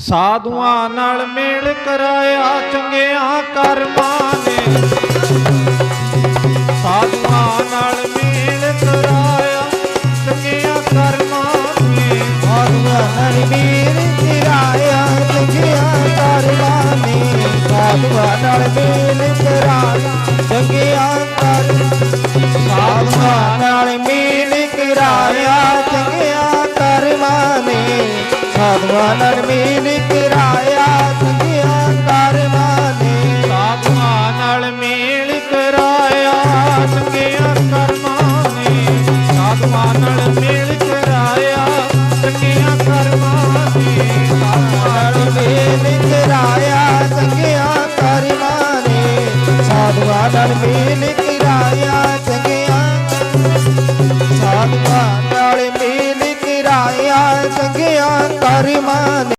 ਸਾਧੂਆਂ ਨਾਲ ਮੇਲ ਕਰਾਇਆ ਚੰਗਿਆਂ ਕਰਮਾਂ ਨੇ। ਸਾਧੂਆਂ ਨਾਲ ਮੇਲ ਕਰਾਇਆ ਚੰਗਿਆਂ ਕਰਮਾਂ ਨੇ। ਸਾਧੂਆਂ ਨਾਲ ਮੇਲ ਕਰਾਇਆ ਚੰਗਿਆਂ ਕਰਮਾਂ ਨੇ। ਸਾਧੂਆਂ ਨਾਲ ਮੇਲ ਕਰਾਇਆ ਚੰਗਿਆਂ ਕਰਮਾਂ ਸਾਧੂਆਂ भगवान मीन किराया अंतर माने भगवान मीन किराया संगे अंतर माने भगवान मीन किराया संगे अंतर माने भगवान मीन किराया संगे अंतर माने भगवान मीन किराया संगे भगवान मीन किराया संगे পরিমাণে